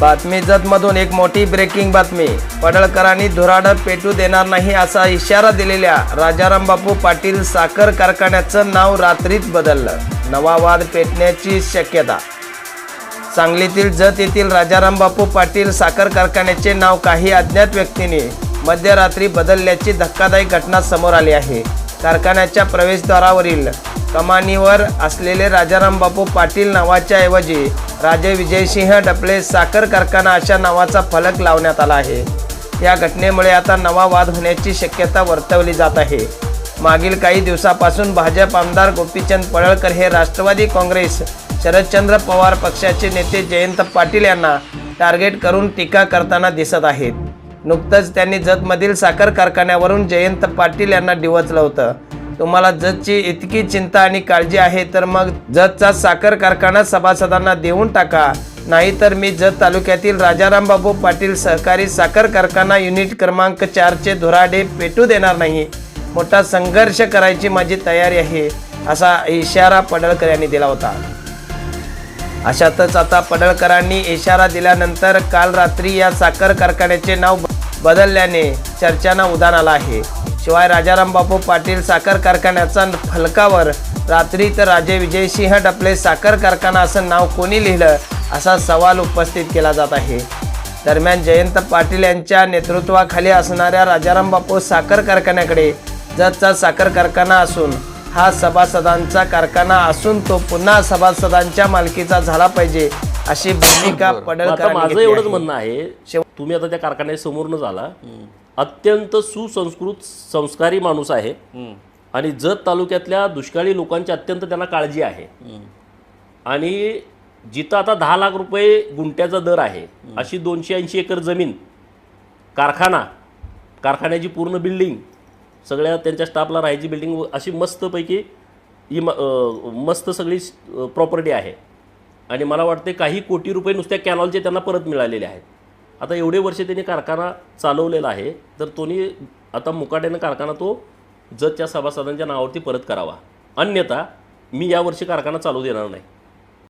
बातमी जतमधून एक मोठी ब्रेकिंग बातमी. पडळकरांनी धुराडं पेटू देणार नाही असा इशारा दिलेल्या राजाराम बापू पाटील साखर कारखान्याचं नाव रात्रीत बदललं. नवा वाद पेटण्याची शक्यता. सांगलीतील जत येथील राजाराम बापू पाटील साखर कारखान्याचे नाव काही अज्ञात व्यक्तीने मध्यरात्री बदलल्याची धक्कादायक घटना समोर आली आहे. कारखान्याच्या प्रवेशद्वारावरील कमानीवर असलेले राजाराम बापू पाटील नावाच्या ऐवजी राजे विजयसिंह डपले साखर कारखाना अशा नावाचा फलक लावण्यात आला आहे. या घटनेमुळे आता नवा वाद होण्याची शक्यता वर्तवली जात आहे. मागील काही दिवसापासून भाजप आमदार गोपीचंद पडळकर हे राष्ट्रवादी काँग्रेस शरदचंद्र पवार पक्षाचे नेते जयंत पाटील यांना टार्गेट करून टीका करताना दिसत आहेत. नुकतंच त्यांनी जतमधील साखर कारखान्यावरून जयंत पाटील यांना डिवचलं होतं. तुम्हाला जतची इतकी चिंता आणि काळजी आहे तर मग जतचा साखर कारखाना सभासदांना देऊन टाका. नाहीतर मी जत तालुक्यातील राजारामबाबू पाटील सहकारी साखर कारखाना युनिट क्रमांक चारचे धुराडे पेटू देणार नाही. मोठा संघर्ष करायची माझी तयारी आहे असा इशारा पडळकर यांनी दिला होता. अशातच आता पडळकरांनी इशारा दिल्यानंतर काल रात्री या साखर कारखान्याचे नाव बदलल्याने चर्चांना उधाण आलं आहे. शिवाय राजाराम बापू पाटील साखर कारखान्याचा फलकावर रात्री तर राजे विजयसिंह डपले साखर कारखाना असं नाव कोणी लिहिलं असा सवाल उपस्थित केला जात आहे. दरम्यान जयंत पाटील यांच्या नेतृत्वाखाली असणाऱ्या राजाराम बापू साखर कारखान्याकडे जतचा साखर कारखाना असून हा सभासदांचा कारखाना असून तो पुन्हा सभासदांच्या मालकीचा झाला पाहिजे अशी भूमिका पडळकर माझं एवढंच म्हणणं आहे तुम्ही आता त्या कारखान्यासमोरनं झाला. अत्यंत सुसंस्कृत संस्कारी माणूस आहे. आणि जत तालुक्यातल्या दुष्काळी लोकांची अत्यंत त्यांना काळजी आहे. आणि जिथं आता दहा लाख रुपये गुंट्याचा दर आहे अशी दोनशे ऐंशी एकर जमीन कारखाना कारखान्याची पूर्ण बिल्डिंग सगळ्या त्यांच्या स्टाफला राहायची बिल्डिंग अशी मस्तपैकी इमा मस्त सगळी प्रॉपर्टी आहे. आणि मला वाटते काही कोटी रुपये नुसत्या कॅनॉलचे त्यांना परत मिळालेले आहेत. आता एवढे वर्ष त्यांनी कारखाना चालवलेला आहे तर तोनी आता मुकाट्यानं कारखाना तो जतच्या सभासदांच्या नावावरती परत करावा. अन्यथा मी यावर्षी कारखाना चालू देणार नाही.